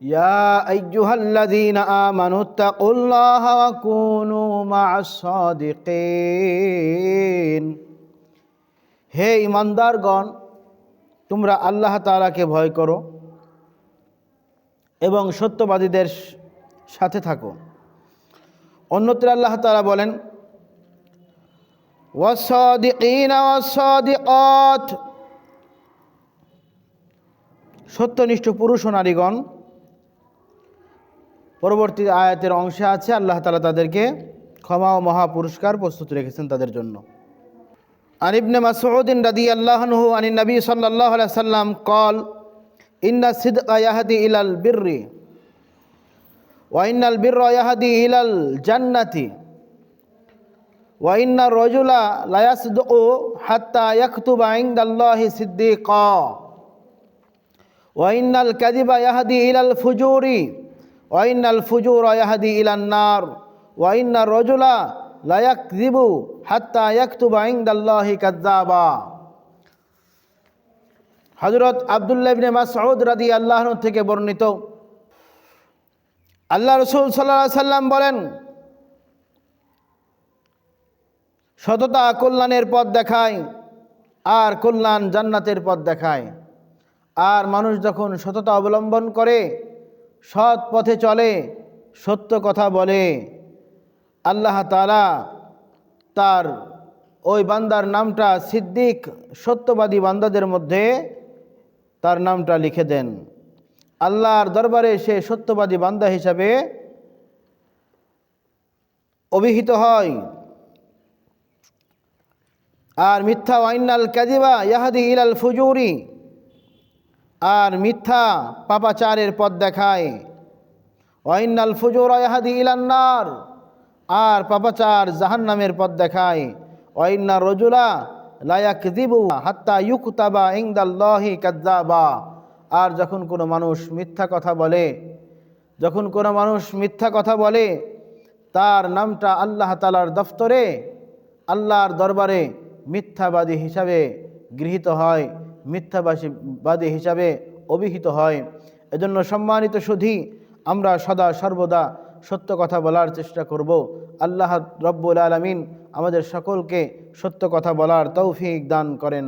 يا أيها الذين آمنوا اتقوا الله وكونوا مع الصادقين হে ইমানদারগণ তোমরা আল্লাহ তাআলাকে ভয় করো এবং সত্যবাদীদের সাথে থাকো অন্যত্র আল্লাহ তাআলা বলেন والصادقين والصادقات সত্যনিষ্ঠ পুরুষ ও নারীগণ পরবর্তী আয়াতের অংশে আছে, আল্লাহ তালা তাদেরকে ক্ষমা ও মহা পুরস্কার প্রস্তুত রেখেছেন তাদের জন্য। আনিবনে মাসউদ্দিন রাদি আল্লাহনহু আনি নবী সাল্লাহ সাল্লাম কল, ইন্না সিদ ইয়াহাদি ইলাল বিররি ওয়াইনাল বির ইয়াহাদি ইলাল জান্নাতি ওয়াইন্না রজুলা লায়াসদ ও হাত্তা ইয়াকতুবা ইন্দাল্লাহি সিদ্দিক ওয়াইনাল কাদিবা ইয়াহাদি ইলাল ফুজুরি। ওয়াইনাল ফুজুর অয়াহাদি ইলান্নার ওয়াইন্না রজুলা লায়াক দিবু হাত্তা ইয়াকতুবা ইংদাল্লাহি কাদ্দাবা হজরত আবদুল্লাহ ইবনে মাসউদ রাদি আল্লাহ থেকে বর্ণিত। আল্লাহ রসুল সাল্লা সাল্লাম বলেন, সততা কল্যাণের পথ দেখায় আর কল্যাণ জান্নাতের পথ দেখায় আর মানুষ যখন সততা অবলম্বন করে সৎ পথে চলে, সত্য কথা বলে। আল্লাহ তালা তার ওই বান্দার নামটা সিদ্দিক, সত্যবাদী বান্দাদের মধ্যে তার নামটা লিখে দেন। আল্লাহর দরবারে সে সত্যবাদী বান্দা হিসাবে অভিহিত হয়। আর মিথ্যা ওয়াইনাল কাদিবা ইয়াহাদি ইলাল ফুজুরি আর মিথ্যা পাপাচারের পথ দেখায়। ওয়াইনাল ফুজুর ইয়াহাদি ইলান্নার আর পাপাচার জাহান্নামের পথ দেখায়। ওয়াইন্না রজুলা লায়াক দিবু হাত্তা ইউকুতাবা ইংদাল্লাহি কাদ্দাবা আর যখন কোনো মানুষ মিথ্যা কথা বলে, যখন কোনো মানুষ মিথ্যা কথা বলে, তার নামটা আল্লাহ তালার দফতরে, আল্লাহর দরবারে মিথ্যাবাদী হিসাবে গৃহীত হয়। মিথ্যাবাসী বাদী হিসাবে অভিহিত হয়। এজন্য সম্মানিত সুধী, আমরা সদা সর্বদা সত্য কথা বলার চেষ্টা করব। আল্লাহ রব্বুল আলমিন আমাদের সকলকে সত্য কথা বলার তৌফিক দান করেন।